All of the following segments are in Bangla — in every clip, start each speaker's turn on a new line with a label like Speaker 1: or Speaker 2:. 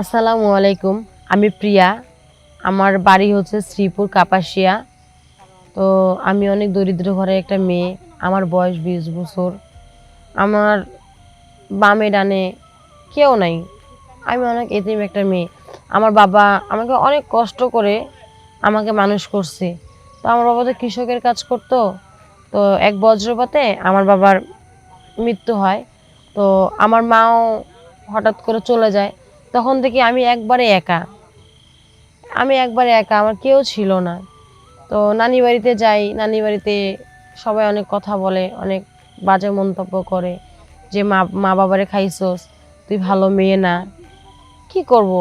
Speaker 1: আসসালামু আলাইকুম। আমি প্রিয়া। আমার বাড়ি হচ্ছে শ্রীপুর, কাপাসিয়া। তো আমি অনেক দরিদ্র ঘরের একটা মেয়ে। আমার বয়স বিশ বছর। আমার বামে ডানে কেউ নাই। আমি অনেক এতিম একটা মেয়ে। আমার বাবা আমাকে অনেক কষ্ট করে আমাকে মানুষ করছে। তো আমার বাবা তো কৃষকের কাজ করতো। তো এক বজ্রপাতে আমার বাবার মৃত্যু হয়। তো আমার মাও হঠাৎ করে চলে যায়। তখন থেকে আমি একবারে একা। আমি একবারে একা, আমার কেউ ছিল না। তো নানি বাড়িতে যাই নানি বাড়িতে সবাই অনেক কথা বলে, অনেক বাজে মন্তব্য করে যে, মা মা বাবারে খাইছস, তুই ভালো মেয়ে না। কি করব?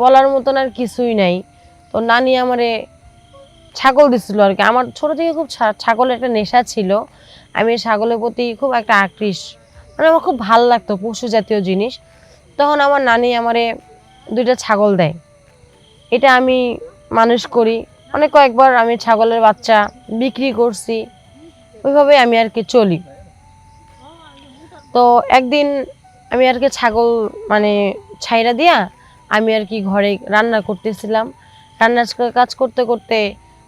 Speaker 1: বলার মতন আর কিছুই নাই। তো নানি আমারে ছাগল দিছিল আর কি। আমার ছোট থেকে খুব ছাগলের একটা নেশা ছিল। আমি ছাগলের প্রতি খুব একটা আকৃষ্ট। মানে আমার খুব ভালো লাগতো, পশু জাতীয় জিনিস। তখন আমার নানি আমারে দুইটা ছাগল দেয়। এটা আমি মানুষ করি। অনেক কয়েকবার আমি ছাগলের বাচ্চা বিক্রি করছি। ওইভাবে আমি আর কি চলি। তো একদিন আমি আর কি ছাগল মানে ছাইরা দিয়া আমি আর কি ঘরে রান্না করতেছিলাম। রান্নার কাজ করতে করতে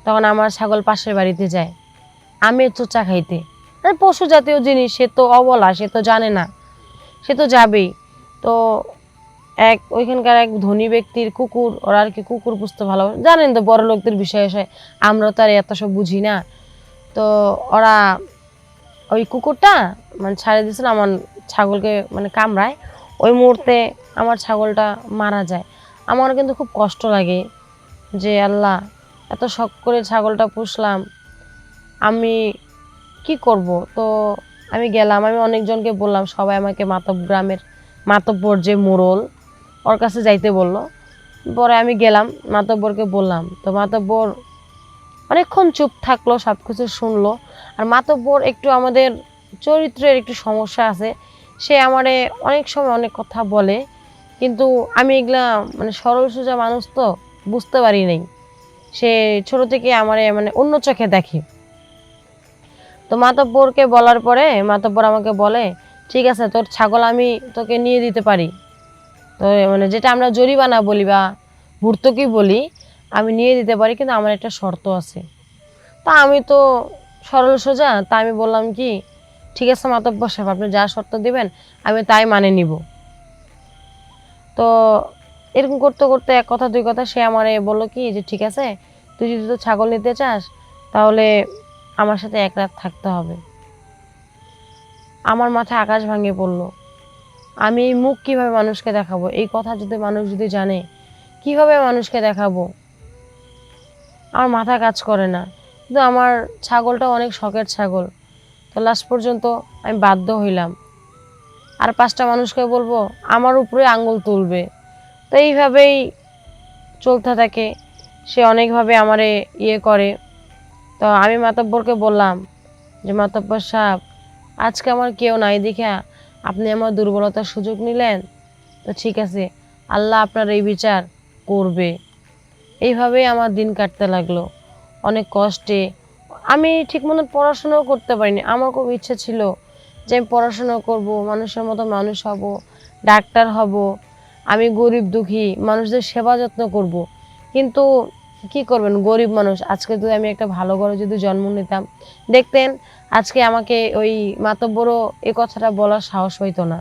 Speaker 1: তখন আমার ছাগল পাশের বাড়িতে যায়। আমের চোচা খাইতে। মানে পশু জাতীয় জিনিস, সে তো অবলা, সে তো জানে না। সে তো যাবেই। তো এক, ওইখানকার এক ধনী ব্যক্তির কুকুর, ওরা আর কি কুকুর পুষতে ভালো জানেন তো, বড় লোকদের বিষয়ে বিষয়ে আমরা তো আর এত সব বুঝি না। তো ওরা ওই কুকুরটা মানে ছাড়ে দিয়েছিল আমার ছাগলকে মানে কামড়ায়। ওই মুহূর্তে আমার ছাগলটা মারা যায়। আমার কিন্তু খুব কষ্ট লাগে যে, আল্লাহ, এত শখ করে ছাগলটা পুষলাম। আমি কি করব? তো আমি গেলাম, আমি অনেকজনকে বললাম, সবাই আমাকে মাতব গ্রামের। মাতব্বর যে মোড়ল, ওর কাছে যাইতে বলল। পরে আমি গেলাম, মাতব্বরকে বললাম, তো মাতব্বর অনেকক্ষণ চুপ থাকল সব কিছু শুনলো। আর মাতব্বর একটু আমাদের চরিত্রের একটু সমস্যা আছে। সে আমারে অনেক সময় অনেক কথা বলে, কিন্তু আমি এগুলা মানে সরল সোজা মানুষ তো বুঝতে পারি নাই। সে ছোট থেকে আমারে মানে অন্য চোখে দেখে। তো মাতব্বরকে বলার পরে মাতব্বর আমাকে বলে ঠিক আছে, তোর ছাগল আমি তোকে নিয়ে দিতে পারি। তো মানে যেটা আমরা জরিমানা বলি বা ভর্তুকি বলি, আমি নিয়ে দিতে পারি, কিন্তু আমার একটা শর্ত আছে। তা আমি তো সরল সোজা, তা আমি বললাম কি, ঠিক আছে মাতব্বর সাহেব, আপনি যা শর্ত দিবেন, আমি তাই মানে নিব। তো এরকম করতে করতে এক কথা, দুই কথা, সে আমারে বলল কি, যে ঠিক আছে, তুই যদি তো ছাগল নিতে চাস, তাহলে আমার সাথে এক রাত থাকতে হবে। আমার মাথায় আকাশ ভাঙে পড়ল। আমি এই মুখ কীভাবে মানুষকে দেখাবো? এই কথা যদি মানুষ যদি জানে, কীভাবে মানুষকে দেখাবো? আমার মাথা কাজ করে না। কিন্তু আমার ছাগলটা অনেক শখের ছাগল। তো লাস্ট পর্যন্ত আমি বাধ্য হইলাম। আর পাঁচটা মানুষকে বলব, আমার উপরে আঙুল তুলবে। তো এইভাবেই চলতে থাকে। সে অনেকভাবে আমারে ইয়ে করে। তো আমি মাতব্বরকে বললাম যে, মাতব্বর সাহেব আজকে আমার কেউ নাই দেখা আপনি আমার দুর্বলতার সুযোগ নিলেন? তো ঠিক আছে, আল্লাহ আপনার এই বিচার করবে। এইভাবেই আমার দিন কাটতে লাগল। অনেক কষ্টে। আমি ঠিক মতো পড়াশোনাও করতে পারিনি। আমার খুব ইচ্ছা ছিল যে আমি পড়াশোনা করব, মানুষের মতো মানুষ হব, ডাক্তার হব, আমি গরিব দুঃখী, মানুষদের সেবা যত্ন করব। কিন্তু কি করবেন? গরিব মানুষ। আজকে যদি আমি একটা ভালো ঘরে যদি জন্ম নিতাম, দেখতেন আজকে আমাকে ওই মাতব্বরও এ কথাটা বলার সাহস হইতো না।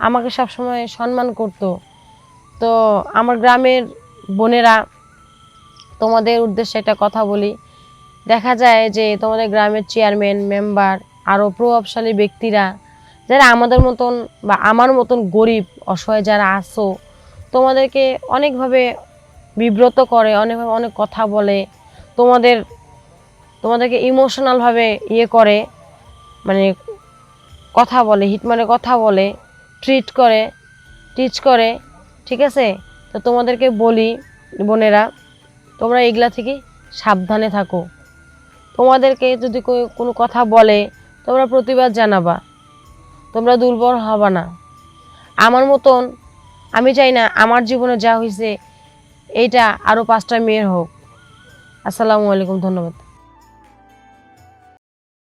Speaker 1: আমাকে সবসময় সম্মান করতো। তো আমার গ্রামের বোনেরা, তোমাদের উদ্দেশ্যে একটা কথা বলি। দেখা যায় যে তোমাদের গ্রামের চেয়ারম্যান, মেম্বার আরও প্রভাবশালী ব্যক্তিরা, যারা আমাদের মতন বা আমার মতন গরিব, অসহায় যারা আসো তোমাদেরকে অনেকভাবে বিব্রত করে অনেকভাবে অনেক কথা বলে, তোমাদের তোমাদেরকে ইমোশনালভাবে ইয়ে করে মানে কথা বলে হিট মানে কথা বলে ট্রিট করে টিচ করে, ঠিক আছে? তো তোমাদেরকে বলি, বোনেরা, তোমরা এগুলা থেকে সাবধানে থাকো। তোমাদেরকে যদি কোনো কথা বলে, তোমরা প্রতিবাদ জানাবা। তোমরা দুর্বল হবা না। আমার মতন, আমি চাই না, আমার জীবনে যা হয়েছে এইটা আরও পাঁচটা মেয়ের হোক। আসসালামু আলাইকুম ধন্যবাদ।